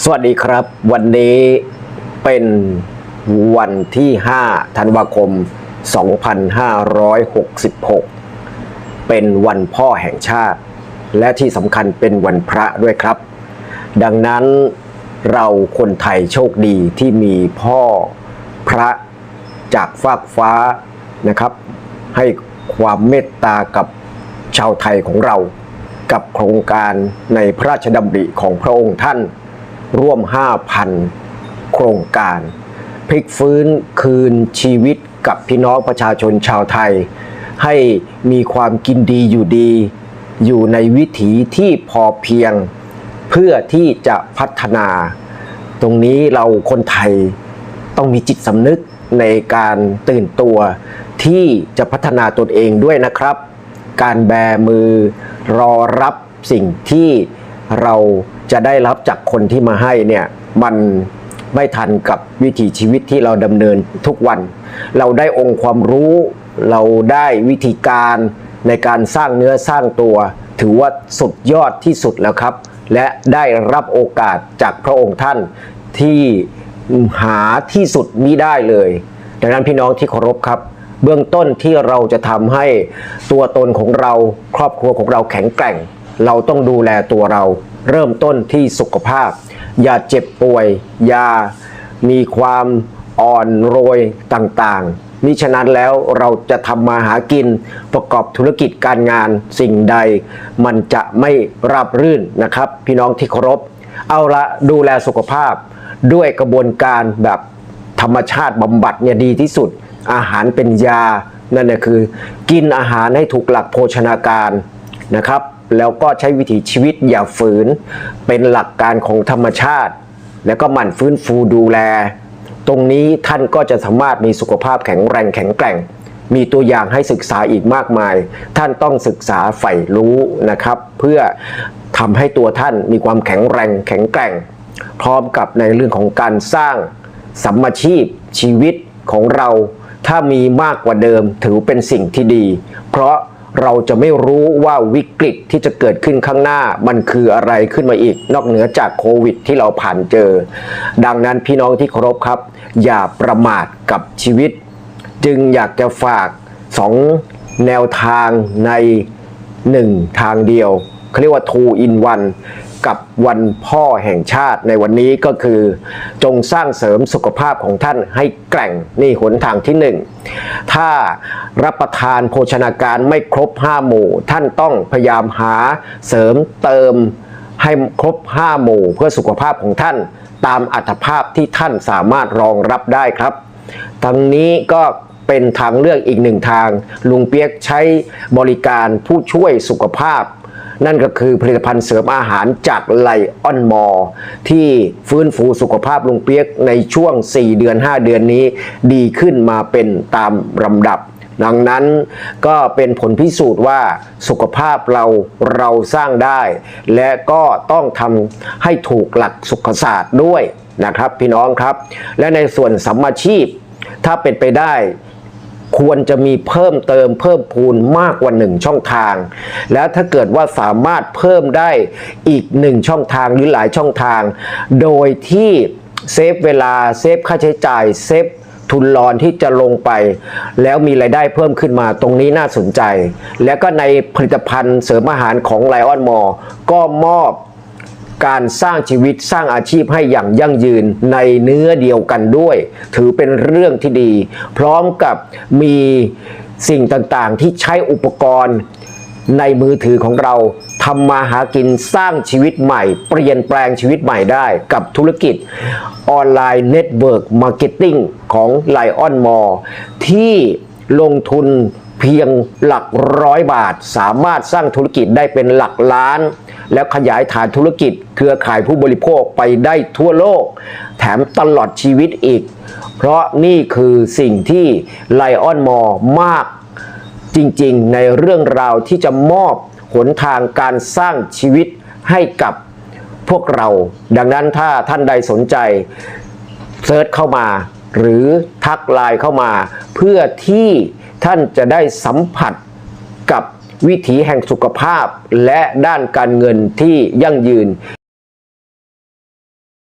สวัสดีครับ วันนี้เป็นวันที่ 5 ธันวาคม 2566 เป็นวันพ่อแห่งชาติ และที่สำคัญเป็นวันพระด้วยครับ ดังนั้นเราคนไทยโชคดีที่มีพ่อพระจากฟากฟ้านะครับ ให้ความเมตตากับชาวไทยของเรา กับโครงการในพระราชดำริของพระองค์ท่าน ร่วม 5,000 โครงการ พลิกฟื้นคืนชีวิตกับพี่น้องประชาชนชาวไทย ให้มีความกินดีอยู่ดี อยู่ในวิถีที่พอเพียง เพื่อที่จะพัฒนา ตรงนี้เราคนไทยต้องมีจิตสำนึกในการตื่นตัวที่จะพัฒนาตนเองด้วยนะครับ การแบมือรอรับสิ่งที่เรา จะได้รับจากคนที่มาให้เนี่ยมันไม่ทันกับวิถีชีวิตที่เราดำเนินทุกวัน เราได้องค์ความรู้เราได้วิธีการในการสร้างเนื้อสร้างตัว ถือว่าสุดยอดที่สุดแล้วครับ และได้รับโอกาสจากพระองค์ท่านที่หาที่สุดมิได้เลย ดังนั้นพี่น้องที่เคารพครับ เบื้องต้นที่เราจะทำให้ตัวตนของเราครอบครัวของเราแข็งแกร่ง เราต้องดูแลตัวเรา เริ่มต้นที่สุขภาพ อย่าเจ็บป่วย อย่ามีความอ่อนโรยต่างๆมิฉะนั้นแล้วเราจะทำมาหากินประกอบธุรกิจการงานสิ่งใด มันจะไม่ราบรื่นนะครับ พี่น้องที่เคารพ เอาละดูแลสุขภาพด้วยกระบวนการแบบธรรมชาติบำบัดเนี่ยดีที่สุด อาหารเป็นยา นั่นนะคือ กินอาหารให้ถูกหลักโภชนาการนะครับ แล้วก็ใช้วิถีชีวิตอย่าฝืน เป็นหลักการของธรรมชาติ แล้วก็หมั่นฟื้นฟูดูแล ตรงนี้ท่านก็จะสามารถมีสุขภาพแข็งแรงแข็งแกร่ง มีตัวอย่างให้ศึกษาอีกมากมาย ท่านต้องศึกษาใฝ่รู้นะครับ เพื่อทำให้ตัวท่านมีความแข็งแรงแข็งแกร่ง พร้อมกับในเรื่องของการสร้างสัมมาชีพชีวิตของเราถ้ามีมากกว่าเดิมถือเป็นสิ่งที่ดี เพราะ เราจะไม่รู้ว่าวิกฤตที่จะเกิดขึ้นข้างหน้ามันคืออะไรขึ้นมาอีก นอกเหนือจากโควิดที่เราผ่านเจอ ดังนั้นพี่น้องที่เคารพครับ อย่าประมาทกับชีวิต จึงอยากจะฝากสองแนวทางในหนึ่งทางเดียวเขาเรียกว่า two in one กับวันพ่อแห่งชาติในวันนี้ก็คือ จงสร้างเสริมสุขภาพของท่านให้แกร่งนี่หนทางที่หนึ่งถ้ารับประทานโภชนาการไม่ครบ5หมู่ ท่านต้องพยายามหาเสริมเติมให้ครบ5หมู่ เพื่อสุขภาพของท่านตามอัตภาพที่ท่านสามารถรองรับได้ครับทั้งนี้ก็เป็นทางเลือกอีกหนึ่งทาง ลุงเปียกใช้บริการผู้ช่วยสุขภาพ นั่นก็คือผลิตภัณฑ์เสริมอาหารจากไลออนมอร์ที่ฟื้นฟูสุขภาพลุงเปียกในช่วง 4 เดือน 5 เดือนนี้ ดีขึ้นมาเป็นตามลำดับดังนั้นก็เป็นผลพิสูจน์ว่าสุขภาพเราเราสร้างได้ และก็ต้องทำให้ถูกหลักสุขศาสตร์ด้วยนะครับ พี่น้องครับ และในส่วนสัมมาชีพ ถ้าเป็นไปได้ ควรจะมีเพิ่มเติมเพิ่มพูนมากกว่าหนึ่งช่องทาง แล้วถ้าเกิดว่าสามารถเพิ่มได้อีกหนึ่งช่องทางหรือหลายช่องทาง โดยที่เซฟเวลาเซฟค่าใช้จ่ายเซฟทุนรอนที่จะลงไป แล้วมีรายได้เพิ่มขึ้นมาตรงนี้น่าสนใจ แล้วก็ในผลิตภัณฑ์เสริมอาหารของไลออนมอก็มอบ การสร้างชีวิตสร้างอาชีพให้อย่างยั่งยืนในเนื้อเดียวกันด้วย ถือเป็นเรื่องที่ดี พร้อมกับมีสิ่งต่างๆ ที่ใช้อุปกรณ์ในมือถือของเราทำมาหากินสร้างชีวิตใหม่ เปลี่ยนแปลงชีวิตใหม่ได้กับธุรกิจออนไลน์เน็ตเวิร์กมาร์เก็ตติ้งของ Lion m a l l ที่ลงทุน เพียงหลักร้อยบาท สามารถสร้างธุรกิจได้เป็นหลักล้าน แล้วขยายฐานธุรกิจ เครือข่ายผู้บริโภคไปได้ทั่วโลก แถมตลอดชีวิตอีก เพราะนี่คือสิ่งที่ไลออนมอมากจริงๆ ในเรื่องราวที่จะมอบหนทางการสร้างชีวิตให้กับพวกเรา ดังนั้นถ้าท่านใดสนใจเซิร์ชเข้ามา หรือทักไลน์เข้ามา เพื่อที่ ท่านจะได้สัมผัสกับวิถีแห่งสุขภาพและด้านการเงินที่ยั่งยืน